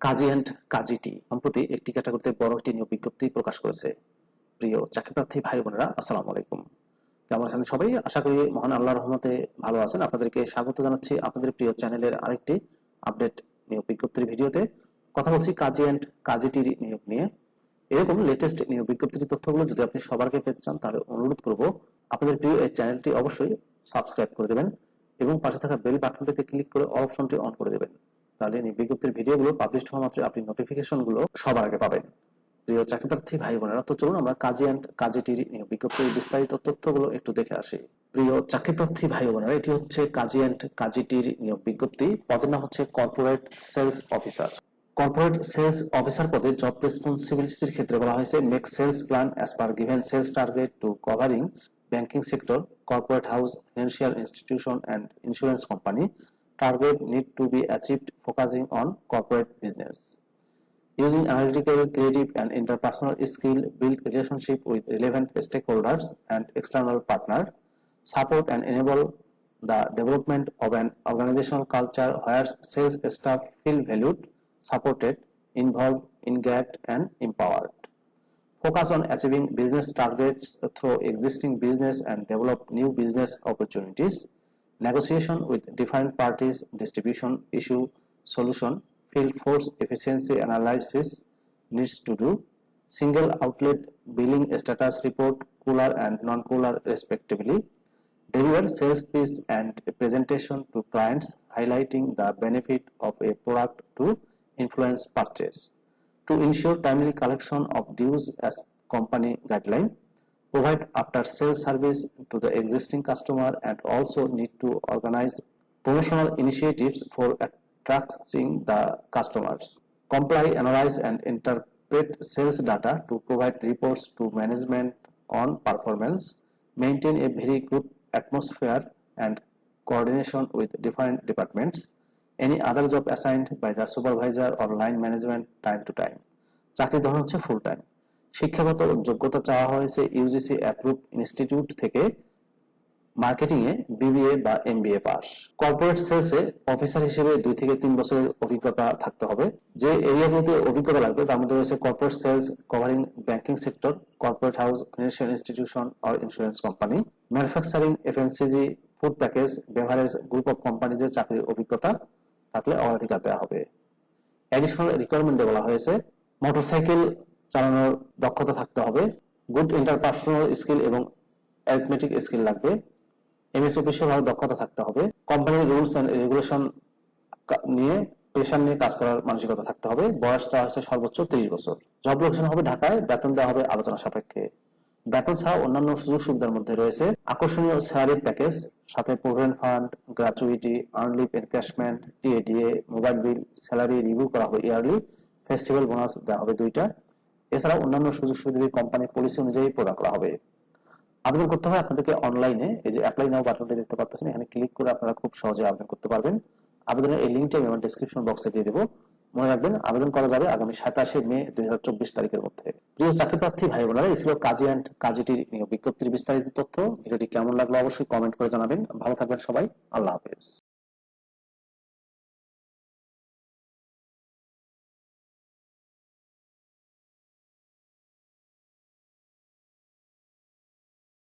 কাজী and কাজীটি সম্প্রতি একটি ক্যাটাগরিতে বড় একটি নিয়োগ বিজ্ঞপ্তি প্রকাশ করেছে। প্রিয় চাকরি প্রার্থী ভাই বোনেরা, আসসালামু আলাইকুম। কেমন আছেন সবাই? আশা করি মহান আল্লাহর রহমতে ভালো আছেন। আপনাদেরকে স্বাগত জানাচ্ছি আপনাদের প্রিয় চ্যানেলের আরেকটি আপডেট নিয়োগ বিজ্ঞপ্তির ভিডিওতে। কথা বলছি কাজী অ্যান্ড কাজীটির নিয়োগ নিয়ে। এরকম লেটেস্ট নিয়োগ বিজ্ঞপ্তির তথ্যগুলো যদি আপনি সবার আগে পেতে চান, তাহলে অনুরোধ করব আপনাদের প্রিয় এই চ্যানেলটি অবশ্যই সাবস্ক্রাইব করে দেবেন এবং পাশে থাকা বেল বাটনটিতে ক্লিক করে অপশনটি অন করে দেবেন। তাহলে নিয়োগ বিজ্ঞপ্তির ভিডিওগুলো পাবলিশ হওয়া মাত্র আপনি নোটিফিকেশনগুলো সবার আগে পাবেন। প্রিয় চাকরিপ্রার্থী ভাই বোনেরা তো চলুন আমরা কাজী অ্যান্ড কাজীটির বিজ্ঞপ্তির বিস্তারিত তথ্যগুলো একটু দেখে আসি। প্রিয় চাকরিপ্রার্থী ভাই বোনেরা এটি হচ্ছে কাজী অ্যান্ড কাজীটির নিয়োগ বিজ্ঞপ্তি। পদের নাম হচ্ছে corporate sales officer corporate sales officer পদে জব রেসপন্সিবিলিটির ক্ষেত্রে বলা হয়েছে make sales plan as per given sales target to covering banking sector corporate house financial institution and insurance company target need to be achieved focusing on corporate business. Using analytical, creative, and interpersonal skill, build relationship with relevant stakeholders and external partner, support and enable the development of an organizational culture where sales staff feel valued, supported, involved, engaged, and empowered. Focus on achieving business targets through existing business and develop new business opportunities negotiation with different parties, distribution issue solution, field force efficiency analysis needs to do, single outlet billing status report, cooler and non-cooler respectively, deliver sales pitch and presentation to clients highlighting the benefit of a product to influence purchase, to ensure timely collection of dues as company guideline, provide after sales service to the existing customer and also need to organize promotional initiatives for attracting the customers comply analyze and interpret sales data to provide reports to management on performance maintain a very good atmosphere and coordination with different departments any other job assigned by the supervisor or line management time to time চাকরি ধরন হচ্ছে full time শিক্ষাগত যোগ্যতা চাওয়া হয়েছে UGC approve institute থেকে marketing এ BBA বা এমবিএ পাস কর্পোরেট সেলসে অফিসার হিসেবে দুই থেকে তিন বছরের অভিজ্ঞতা থাকতে হবে। যে এরিয়াগুলোতে অভিজ্ঞতা লাগবে, তার মধ্যে রয়েছে corporate sales covering banking sector corporate house financial institution or insurance company manufacturing FMCG food package beverage group of কোম্পানিজের চাকরির অভিজ্ঞতা থাকলে অগ্রাধিকার দেওয়া হবে। অ্যাডিশনাল রিকোয়ারমেন্টে বলা হয়েছে। মোটরসাইকেল চালানোর দক্ষতা থাকতে হবে। গুড ইন্টারপার্সোনাল স্কিল এবং অ্যারিথমেটিক স্কিল লাগবে। এমএস অফিসে ভালো দক্ষতা থাকতে হবে। কোম্পানির রুলস এন্ড রেগুলেশন নিয়ে প্রেশার নিয়ে কাজ করার মানসিকতা থাকতে হবে। বয়সটা হচ্ছে সর্বোচ্চ ত্রিশ বছর। জব লোকেশন হবে ঢাকায়, বেতন দেওয়া হবে আলোচনা সাপেক্ষে। বেতন ছাড়া অন্যান্য সুযোগ সুবিধার মধ্যে রয়েছে। আকর্ষণীয় স্যালারি প্যাকেজ সাথে provident fund gratuity earned leave encashment TA DA mobile bill salary review করা হবে ইয়ারলি ফেস্টিভ্যাল বোনাস দেওয়া হবে দুইটা। এছাড়া অন্যান্য সুযোগ সুবিধা কোম্পানির পলিসি অনুযায়ী প্রদান করা হবে। আবেদন করতে হয় আপনাদেরকে অনলাইনে এই যে অ্যাপ্লাই নাও বাটনটি দেখতে পাচ্ছেন, এখানে ক্লিক করে আপনারা খুব সহজে আবেদন করতে পারবেন। আবেদনের এই লিঙ্কটি আমি আমার ডেসক্রিপশন বক্সে দিয়ে দেবো। মনে রাখবেন, আবেদন করা যাবে আগামী সাতাশে মে দুই হাজার চব্বিশ তারিখের মধ্যে। প্রিয় চাকরি প্রার্থী ভাই বোনেরা এই ছিল কাজী অ্যান্ড কাজীটির বিজ্ঞপ্তির বিস্তারিত তথ্য ভিডিওটি কেমন লাগল অবশ্যই কমেন্ট করে জানাবেন। ভালো থাকবেন সবাই, আল্লাহ হাফেজ।